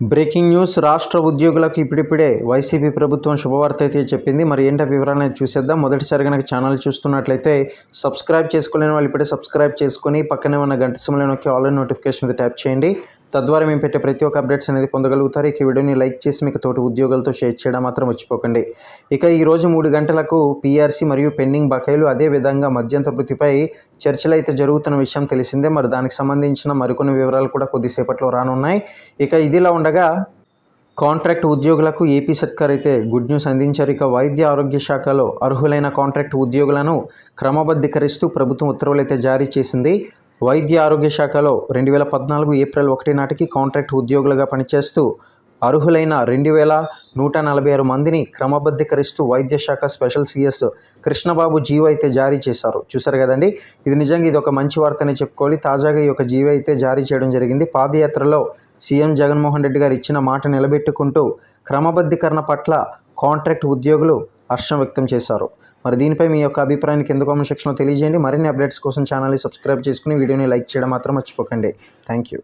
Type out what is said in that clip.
Breaking news. రాష్ట్ర ఉద్యోగులకు ఇప్పుడిప్పుడే వైసీపీ ప్రభుత్వం శుభవార్త అయితే చెప్పింది. మరి ఏంటో వివరాలను చూసేద్దాం. మొదటిసారి కనుక ఛానల్ చూస్తున్నట్లయితే సబ్స్క్రైబ్ చేసుకోలేని వాళ్ళు ఇప్పుడే సబ్స్క్రైబ్ చేసుకొని పక్కనే ఉన్న గంట సిమ్లో నొక్కి ఆన్లైన్ నోటిఫికేషన్ మీద ట్యాప్ చేయండి. తద్వారా మేము పెట్టే ప్రతి ఒక్క అప్డేట్స్ అనేది పొందగలుగుతారు. ఇక ఈ వీడియోని లైక్ చేసి మీకు తోటి ఉద్యోగులతో షేర్ చేయడం మాత్రం మర్చిపోకండి. ఇక ఈరోజు మూడు గంటలకు పీఆర్సీ మరియు పెండింగ్ బకాయిలు అదే విధంగా మధ్యంతర వృత్తిపై చర్చలు అయితే జరుగుతున్న విషయం తెలిసిందే. మరి దానికి సంబంధించిన మరికొన్ని వివరాలు కూడా కొద్దిసేపట్లో రానున్నాయి. ఇక ఇదిలా ఉండగా కాంట్రాక్ట్ ఉద్యోగులకు ఏపీ సర్కార్ అయితే గుడ్ న్యూస్ అందించారు. ఇక వైద్య ఆరోగ్య శాఖలో అర్హులైన కాంట్రాక్ట్ ఉద్యోగులను క్రమబద్ధీకరిస్తూ ప్రభుత్వం ఉత్తర్వులు అయితే జారీ చేసింది. వైద్య ఆరోగ్య శాఖలో రెండు వేల పద్నాలుగు ఏప్రిల్ ఒకటి నాటికి కాంట్రాక్ట్ ఉద్యోగులుగా పనిచేస్తూ అర్హులైన రెండు వేల నూట నలభై ఆరు మందిని క్రమబద్ధీకరిస్తూ వైద్య శాఖ స్పెషల్ సిఎస్ కృష్ణబాబు జీవో అయితే జారీ చేశారు. చూసారు కదండి? ఇది నిజంగా ఇది ఒక మంచి వార్తనే చెప్పుకోవాలి. తాజాగా ఈ యొక్క జీవో అయితే జారీ చేయడం జరిగింది. పాదయాత్రలో సీఎం జగన్మోహన్ రెడ్డి గారు ఇచ్చిన మాట నిలబెట్టుకుంటూ క్రమబద్ధీకరణ పట్ల కాంట్రాక్ట్ ఉద్యోగులు హర్షం వ్యక్తం చేశారు. మరి దీనిపై మీ యొక్క అభిప్రాయాన్ని కింద కామెంట్ సెక్షన్లో తెలియజేయండి. మరిన్ని అప్డేట్స్ కోసం ఛానల్ని సబ్స్క్రైబ్ చేసుకుని వీడియోని లైక్ చేయడం మాత్రం మర్చిపోకండి. Thank you